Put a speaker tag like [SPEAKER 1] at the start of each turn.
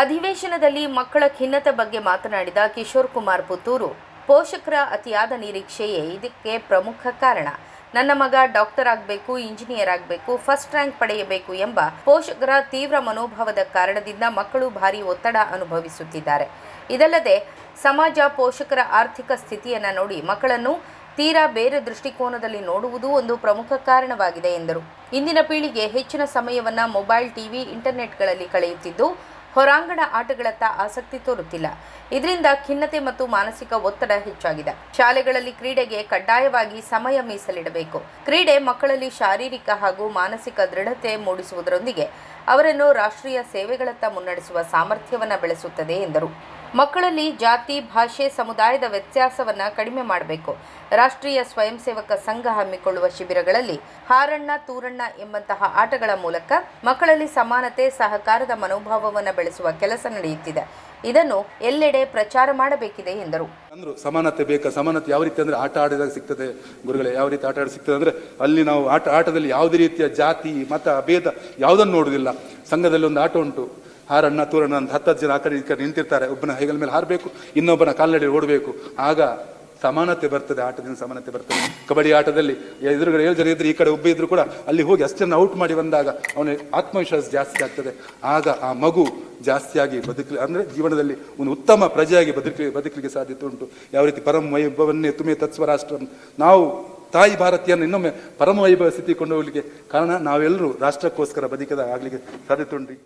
[SPEAKER 1] ಅಧಿವೇಶನದಲ್ಲಿ ಮಕ್ಕಳ ಖಿನ್ನತೆ ಬಗ್ಗೆ ಮಾತನಾಡಿದ ಕಿಶೋರ್ ಕುಮಾರ್ ಪುತ್ತೂರು. ಪೋಷಕರ ಅತಿಯಾದ ನಿರೀಕ್ಷೆಯೇ ಇದಕ್ಕೆ ಪ್ರಮುಖ ಕಾರಣ. ನನ್ನ ಮಗ ಡಾಕ್ಟರ್ ಆಗಬೇಕು, ಇಂಜಿನಿಯರ್ ಆಗಬೇಕು, ಫಸ್ಟ್ ರ್ಯಾಂಕ್ ಪಡೆಯಬೇಕು ಎಂಬ ಪೋಷಕರ ತೀವ್ರ ಮನೋಭಾವದ ಕಾರಣದಿಂದ ಮಕ್ಕಳು ಭಾರಿ ಒತ್ತಡ ಅನುಭವಿಸುತ್ತಿದ್ದಾರೆ. ಇದಲ್ಲದೆ, ಸಮಾಜ ಪೋಷಕರ ಆರ್ಥಿಕ ಸ್ಥಿತಿಯನ್ನು ನೋಡಿ ಮಕ್ಕಳನ್ನು ತೀರಾ ಬೇರೆ ದೃಷ್ಟಿಕೋನದಲ್ಲಿ ನೋಡುವುದು ಒಂದು ಪ್ರಮುಖ ಕಾರಣವಾಗಿದೆ ಎಂದರು. ಇಂದಿನ ಪೀಳಿಗೆ ಹೆಚ್ಚಿನ ಸಮಯವನ್ನು ಮೊಬೈಲ್, ಟಿವಿ, ಇಂಟರ್ನೆಟ್ಗಳಲ್ಲಿ ಕಳೆಯುತ್ತಿದ್ದು ಹೊರಾಂಗಣ ಆಟಗಳತ್ತ ಆಸಕ್ತಿ ತೋರುತ್ತಿಲ್ಲ. ಇದರಿಂದ ಖಿನ್ನತೆ ಮತ್ತು ಮಾನಸಿಕ ಒತ್ತಡ ಹೆಚ್ಚಾಗಿದೆ. ಶಾಲೆಗಳಲ್ಲಿ ಕ್ರೀಡೆಗೆ ಕಡ್ಡಾಯವಾಗಿ ಸಮಯ ಮೀಸಲಿಡಬೇಕು. ಕ್ರೀಡೆ ಮಕ್ಕಳಲ್ಲಿ ಶಾರೀರಿಕ ಹಾಗೂ ಮಾನಸಿಕ ದೃಢತೆ ಮೂಡಿಸುವುದರೊಂದಿಗೆ ಅವರನ್ನು ರಾಷ್ಟ್ರೀಯ ಸೇವೆಗಳತ್ತ ಮುನ್ನಡೆಸುವ ಸಾಮರ್ಥ್ಯವನ್ನು ಬೆಳೆಸುತ್ತದೆ ಎಂದರು. ಮಕ್ಕಳಲ್ಲಿ ಜಾತಿ, ಭಾಷೆ, ಸಮುದಾಯದ ವ್ಯತ್ಯಾಸವನ್ನು ಕಡಿಮೆ ಮಾಡಬೇಕು. ರಾಷ್ಟ್ರೀಯ ಸ್ವಯಂ ಸೇವಕ ಸಂಘ ಹಮ್ಮಿಕೊಳ್ಳುವ ಶಿಬಿರಗಳಲ್ಲಿ ಹಾರಣ್ಣ, ತೂರಣ್ಣ ಎಂಬಂತಹ ಆಟಗಳ ಮೂಲಕ ಮಕ್ಕಳಲ್ಲಿ ಸಮಾನತೆ, ಸಹಕಾರದ ಮನೋಭಾವವನ್ನು ಬೆಳೆಸುವ ಕೆಲಸ ನಡೆಯುತ್ತಿದೆ. ಇದನ್ನು ಎಲ್ಲೆಡೆ ಪ್ರಚಾರ ಮಾಡಬೇಕಿದೆ ಎಂದರು.
[SPEAKER 2] ಅಂದ್ರು ಸಮಾನತೆ ಬೇಕಾ? ಸಮಾನತೆ ಯಾವ ರೀತಿ ಅಂದ್ರೆ ಆಟ ಆಡಿದಾಗ ಸಿಗ್ತದೆ ಗುರುಗಳೇ? ಯಾವ ರೀತಿ ಆಟ ಆಡಿ ಸಿಗ್ತದೆ ಅಂದ್ರೆ ಅಲ್ಲಿ ನಾವು ಆಟ, ಆಟದಲ್ಲಿ ಯಾವುದೇ ರೀತಿಯ ಜಾತಿ, ಮತ, ಭೇದ ಯಾವುದನ್ನು ನೋಡುವುದಿಲ್ಲ. ಸಂಘದಲ್ಲಿ ಒಂದು ಆಟ ಉಂಟು. ಹಾರಣ್ಣ ತೂರಣ್ಣ ಅಂತ ಹತ್ತತ್ತು ಜನ ಆ ಕಡೆ ಈ ಕಡೆ ನಿಂತಿರ್ತಾರೆ. ಒಬ್ಬನ ಹೆಗಲ ಮೇಲೆ ಹಾರಬೇಕು, ಇನ್ನೊಬ್ಬನ ಕಾಲ್ನಡಿ ಓಡಬೇಕು. ಆಗ ಸಮಾನತೆ ಬರ್ತದೆ, ಆಟದಿಂದ ಸಮಾನತೆ ಬರ್ತದೆ. ಕಬಡ್ಡಿ ಆಟದಲ್ಲಿ ಎದುರುಗಡೆ ಏಳು ಜನ ಇದ್ರೆ ಈ ಕಡೆ ಒಬ್ಬ ಇದ್ರು ಕೂಡ ಅಲ್ಲಿ ಹೋಗಿ ಅಷ್ಟನ್ನು ಔಟ್ ಮಾಡಿ ಬಂದಾಗ ಅವನಿಗೆ ಆತ್ಮವಿಶ್ವಾಸ ಜಾಸ್ತಿ ಆಗ್ತದೆ. ಆಗ ಆ ಮಗು ಜಾಸ್ತಿಯಾಗಿ ಬದುಕಲಿ, ಅಂದರೆ ಜೀವನದಲ್ಲಿ ಒಂದು ಉತ್ತಮ ಪ್ರಜೆಯಾಗಿ ಬದುಕಲಿ, ಬದುಕಲಿಕ್ಕೆ ಸಾಧ್ಯತೆ ಉಂಟು. ಯಾವ ರೀತಿ ಪರಮ ವೈಭವನ್ನೇ ತುಮೆ ತತ್ವ ರಾಷ್ಟ್ರ ನಾವು ತಾಯಿ ಭಾರತೀಯನ್ನು ಇನ್ನೊಮ್ಮೆ ಪರಮ ವೈಭವ ಸ್ಥಿತಿ ಕೊಂಡು ಹೋಗ್ಲಿಕ್ಕೆ ಕಾರಣ ನಾವೆಲ್ಲರೂ ರಾಷ್ಟ್ರಕ್ಕೋಸ್ಕರ ಬದುಕದ ಆಗಲಿಕ್ಕೆ ಸಾಧ್ಯತೆ ಉಂಟು.